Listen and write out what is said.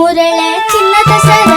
మురళ చిన్న దశ